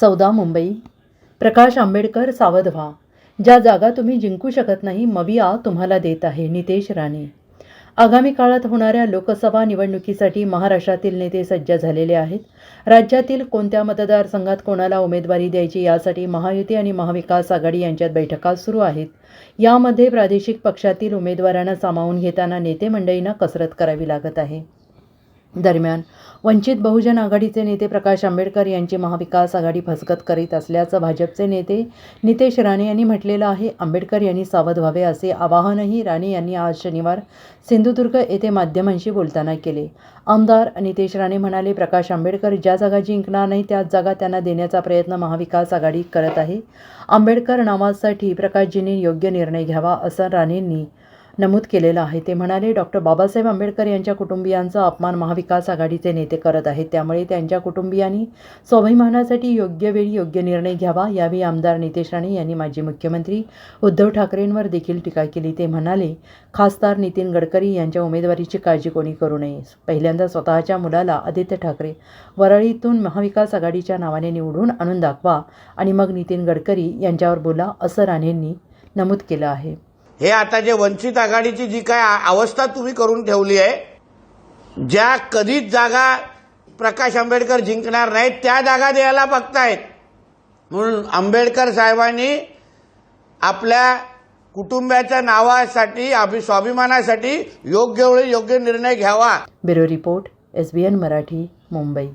चौदा मुंबई प्रकाश आंबेडकर सावध व्हा ज्या जागा तुम्ही जिंकू शकत नाही मविया तुम्हाला देत आहे नितेश राणे. आगामी काळात होणाऱ्या लोकसभा निवडणुकीसाठी महाराष्ट्रातील नेते सज्ज झालेले आहेत. राज्यातील कोणत्या मतदारसंघात कोणाला उमेदवारी द्यायची यासाठी महायुती आणि महाविकास आघाडी यांच्यात बैठका सुरू आहेत. यामध्ये प्रादेशिक पक्षातील उमेदवारांना सामावून घेताना नेते मंडळींना कसरत करावी लागत आहे. दरम्यान. वंचित बहुजन आघाडीचे नेते प्रकाश आंबेडकर यांची महाविकास आघाडी फसगत करीत असल्याचं भाजपचे नेते नितेश राणे यांनी म्हटलेलं आहे. आंबेडकर यांनी सावध व्हावे असे आवाहनही राणे यांनी आज शनिवार सिंधुदुर्ग येथे माध्यमांशी बोलताना केले. आमदार नितेश राणे म्हणाले प्रकाश आंबेडकर ज्या जागा जिंकणार नाही त्याच जागा त्यांना देण्याचा प्रयत्न महाविकास आघाडी करत आहे. आंबेडकर नावासाठी प्रकाशजींनी योग्य निर्णय घ्यावा असं राणेंनी नमूद केलेलं आहे. ते म्हणाले डॉक्टर बाबासाहेब आंबेडकर यांच्या कुटुंबियांचा अपमान महाविकास आघाडीचे नेते करत आहेत. त्यामुळे त्यांच्या कुटुंबियांनी स्वाभिमानासाठी योग्य वेळी योग्य निर्णय घ्यावा. यावेळी आमदार नितेश राणे यांनी माजी मुख्यमंत्री उद्धव ठाकरेंवर देखील टीका केली. ते म्हणाले खासदार नितीन गडकरी यांच्या उमेदवारीची काळजी कोणी करू नये. पहिल्यांदा स्वतःच्या मुलाला आदित्य ठाकरे वरळीतून महाविकास आघाडीच्या नावाने निवडून आणून दाखवा आणि मग नितीन गडकरी यांच्यावर बोला असं राणेंनी नमूद केलं आहे. हे आता जे वंचित आघाडीची जी काय अवस्था तुम्ही करून ठेवली आहे ज्या कधीच जागा प्रकाश आंबेडकर जिंकणार नाहीत त्या जागा द्यायला बघतायत. म्हणून आंबेडकर साहेबांनी आपल्या कुटुंबाच्या नावासाठी अभि स्वाभिमानासाठी योग्य वेळी योग्य निर्णय घ्यावा. Bureau report S B N Marathi Mumbai.